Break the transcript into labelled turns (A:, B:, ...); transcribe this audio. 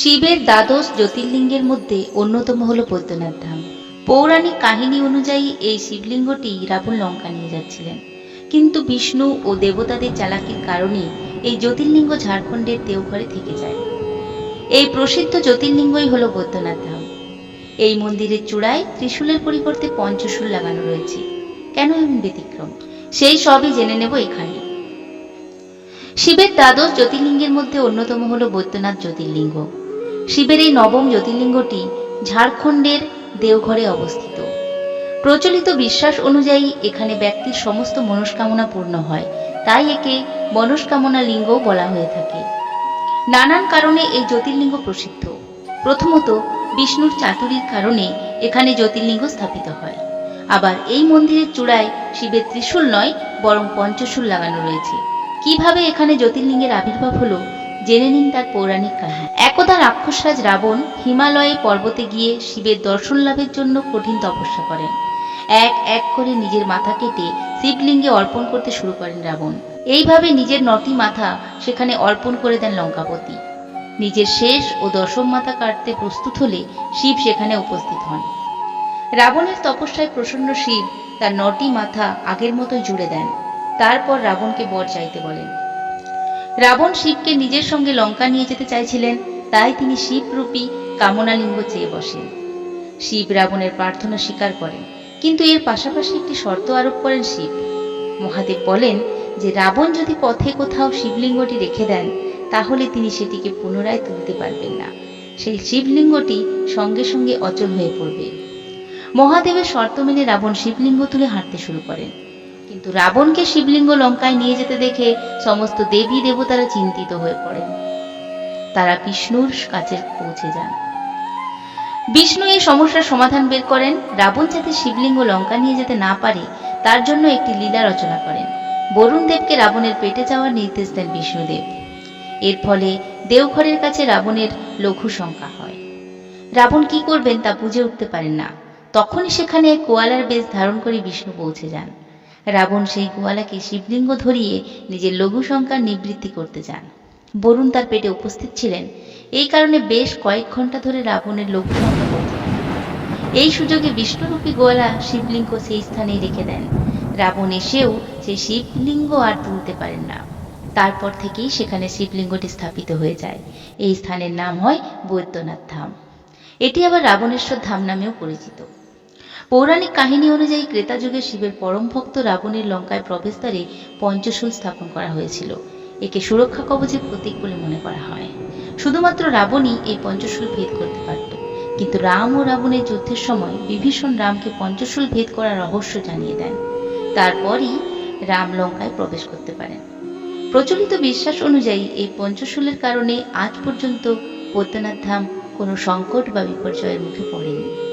A: শিবের দ্বাদশ জ্যোতির্লিঙ্গের মধ্যে অন্যতম হল বৈদ্যনাথ ধাম। পৌরাণিক কাহিনী অনুযায়ী এই শিবলিঙ্গটি রাবণ লঙ্কা নিয়ে যাচ্ছিলেন। কিন্তু বিষ্ণু ও দেবতাদের চালাকির কারণে এই জ্যোতির্লিঙ্গ ঝাড়খণ্ডের দেওঘরে থেকে যায়। এই প্রসিদ্ধ জ্যোতির্লিঙ্গই হল বৈদ্যনাথ ধাম। এই মন্দিরের চূড়ায় ত্রিশূলের পরিবর্তে পঞ্চশূল লাগানো রয়েছে। কেন এমন ব্যতিক্রম? সেই সবই জেনে নেব এখানে। শিবের দ্বাদশ জ্যোতির্লিঙ্গের মধ্যে অন্যতম হল বৈদ্যনাথ জ্যোতির্লিঙ্গ। শিবের এই নবম জ্যোতির্লিঙ্গটি ঝাড়খণ্ডের দেওঘরে অবস্থিত। প্রচলিত বিশ্বাস অনুযায়ী এখানে ব্যক্তির সমস্ত মনস্কামনা পূর্ণ হয়, তাই একে মনস্কামনা লিঙ্গও বলা হয়ে থাকে। নানান কারণে এই জ্যোতির্লিঙ্গ প্রসিদ্ধ। প্রথমত, বিষ্ণুর চাতুরীর কারণে এখানে জ্যোতির্লিঙ্গ স্থাপিত হয়। আবার এই মন্দিরের চূড়ায় শিবের ত্রিশূল নয়, বরং পঞ্চশূল লাগানো রয়েছে। কীভাবে এখানে জ্যোতির্লিঙ্গের আবির্ভাব হলো জেনে নিন তার পৌরাণিক কাহিনী। একদা রাক্ষসরাজ রাবণ হিমালয়ে পর্বতে গিয়ে শিবের দর্শন লাভের জন্য কঠিন তপস্যা করেন। এক এক করে নিজের মাথা কেটে শিবলিঙ্গে অর্পণ করতে শুরু করেন রাবণ। এইভাবে নিজের নটি মাথা সেখানে অর্পণ করে দেন লঙ্কাপতি। নিজের শেষ ও দশম মাথা কাটতে প্রস্তুত হলে শিব সেখানে উপস্থিত হন। রাবণের তপস্যায় প্রসন্ন শিব তার নটি মাথা আগের মতোই জুড়ে দেন। তারপর রাবণকে বর চাইতে বলেন রাবণ শিবকে নিজের সঙ্গে লঙ্কা নিয়ে যেতে চাইছিলেন, তাই তিনি শিবরূপী কামনালিঙ্গ চেয়ে বসেন। শিব রাবণের প্রার্থনা স্বীকার করেন, কিন্তু এর পাশাপাশি একটি শর্ত আরোপ করেন শিব। মহাদেব বলেন যে, রাবণ যদি পথে কোথাও শিবলিঙ্গটি রেখে দেন, তাহলে তিনি সেটিকে পুনরায় তুলতে পারবেন না। সেই শিবলিঙ্গটি সঙ্গে সঙ্গে অচল হয়ে পড়বে। মহাদেবের শর্ত মেনে রাবণ শিবলিঙ্গ তুলে হাঁটতে শুরু করেন। কিন্তু রাবণকে শিবলিঙ্গ লঙ্কায় নিয়ে যেতে দেখে সমস্ত দেবী দেবতারা চিন্তিত হয়ে পড়েন। তারা বিষ্ণুর কাছে পৌঁছে যান। বিষ্ণু এই সমস্যার সমাধান বের করেন। রাবণ যাতে শিবলিঙ্গ লঙ্কা নিয়ে যেতে না পারে, তার জন্য একটি লীলা রচনা করেন। বরুণ দেবকে রাবণের পেটে যাওয়ার নির্দেশ দেন বিষ্ণুদেব। এর ফলে দেওঘরের কাছে রাবণের লঘু শঙ্কা হয়। রাবণ কি করবেন তা বুঝে উঠতে পারেন না। তখনই সেখানে কোয়ালার বেশ ধারণ করে বিষ্ণু পৌঁছে যান। রাবণ সেই গোয়ালাকে শিবলিঙ্গ ধরিয়ে নিজের লঘু সংখ্যার নিবৃত্তি করতে যান। বরুণ তার পেটে উপস্থিত ছিলেন। এই কারণে বেশ কয়েক ঘণ্টা ধরে রাবণের লঘু সংখ্যা করতে এই সুযোগে বিষ্ণুরূপী গোয়ালা শিবলিঙ্গ সেই স্থানেই রেখে দেন। রাবণ এসেও সেই শিবলিঙ্গ আর তুলতে পারেন না। তারপর থেকেই সেখানে শিবলিঙ্গটি স্থাপিত হয়ে যায়। এই স্থানের নাম হয় বৈদ্যনাথ ধাম। এটি আবার রাবণেশ্বর ধাম নামেও পরিচিত। পৌরাণিক কাহিনী অনুযায়ী ক্রেতা যুগে শিবের পরম ভক্ত রাবণের লঙ্কায় প্রবেশদ্বারে পঞ্চশূল স্থাপন করা হয়েছিল। একে সুরক্ষা কবচের প্রতীক বলে মনে করা হয়। শুধুমাত্র রাবণই এই পঞ্চশূল ভেদ করতে পারত। কিন্তু রাম ও রাবণের যুদ্ধের সময় বিভীষণ রামকে পঞ্চশূল ভেদ করার রহস্য জানিয়ে দেন। তারপরই রাম লঙ্কায় প্রবেশ করতে পারেন। প্রচলিত বিশ্বাস অনুযায়ী এই পঞ্চশূলের কারণে আজ পর্যন্ত বৈদ্যনাথ ধাম কোনো সংকট বা বিপর্যয়ের মুখে পড়েনি।